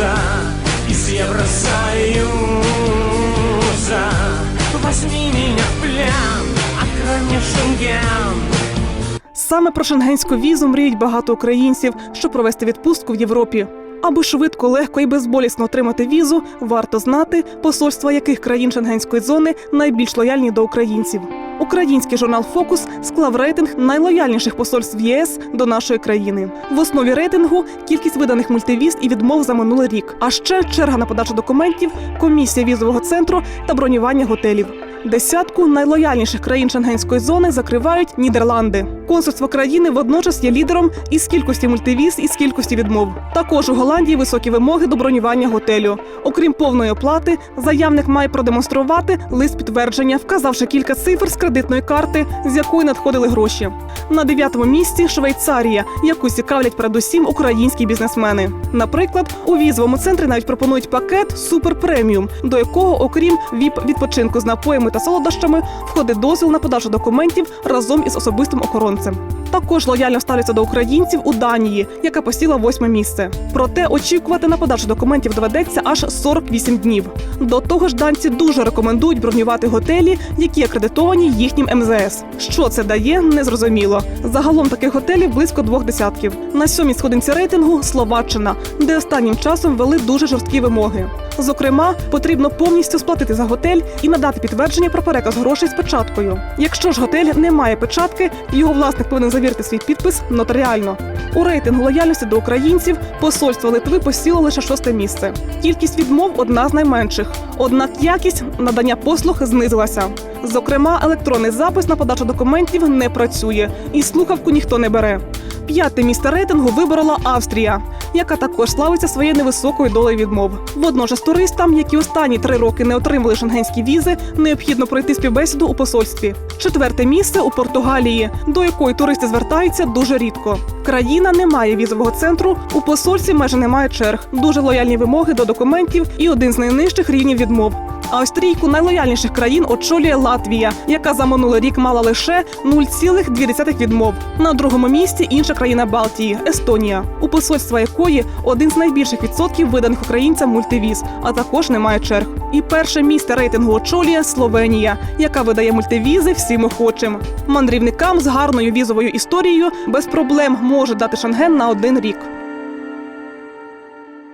Союза и с Евросоюза. Возьми меня в плен, открой мне Шенген. Саме про шенгенську візу мріють багато українців, щоб провести відпустку в Європі. Аби швидко, легко і безболісно отримати візу, варто знати, посольства яких країн шенгенської зони найбільш лояльні до українців. Український журнал Фокус склав рейтинг найлояльніших посольств ЄС до нашої країни. В основі рейтингу кількість виданих мультивіз і відмов за минулий рік. А ще черга на подачу документів, комісія візового центру та бронювання готелів. Десятку найлояльніших країн шенгенської зони закривають Нідерланди. Консульство країни водночас є лідером із кількості мультивіз і з кількості відмов. Також у Голландії високі вимоги до бронювання готелю. Окрім повної оплати, заявник має продемонструвати лист підтвердження, вказавши кілька цифр з кредитної карти, з якої надходили гроші. На дев'ятому місці Швейцарія, яку цікавлять передусім українські бізнесмени. Наприклад, у візовому центрі навіть пропонують пакет Супер преміум, до якого, окрім віп відпочинку з напоями та солодощами, входить дозвіл на подачу документів разом із особистим охоронцем. Також лояльно ставляться до українців у Данії, яка посіла восьме місце. Проте очікувати на подачу документів доведеться аж 48 днів. До того ж, данці дуже рекомендують бронювати готелі, які акредитовані їхнім МЗС. Що це дає, незрозуміло. Загалом таких готелів близько двох десятків. На сьомій сходинці рейтингу Словаччина, де останнім часом ввели дуже жорсткі вимоги. Зокрема, потрібно повністю сплатити за готель і надати підтвердження про переказ грошей з печаткою. Якщо ж готель не має печатки, його власник повинен завірити свій підпис нотаріально. У рейтингу лояльності до українців посольство Литви посіло лише шосте місце. Кількість відмов одна з найменших. Однак якість надання послуг знизилася. Зокрема, електронний запис на подачу документів не працює, і слухавку ніхто не бере. П'яте місце рейтингу виборола Австрія, яка також славиться своєю невисокою долею відмов. Водночас туристам, які останні три роки не отримали шенгенські візи, необхідно пройти співбесіду у посольстві. Четверте місце у Португалії, до якої туристи звертаються дуже рідко. Країна не має візового центру, у посольстві майже немає черг, дуже лояльні вимоги до документів і один з найнижчих рівнів відмов. А найлояльніших країн очолює Латвія, яка за минулий рік мала лише 0,2 відмов. На другому місці інша країна Балтії Естонія, у посольства якої один з найбільших відсотків виданих українцям мультивіз, а також немає черг. І перше місце рейтингу очолює Словенія, яка видає мультивізи всім охочим. Мандрівникам з гарною візовою історією без проблем може дати Шенген на один рік.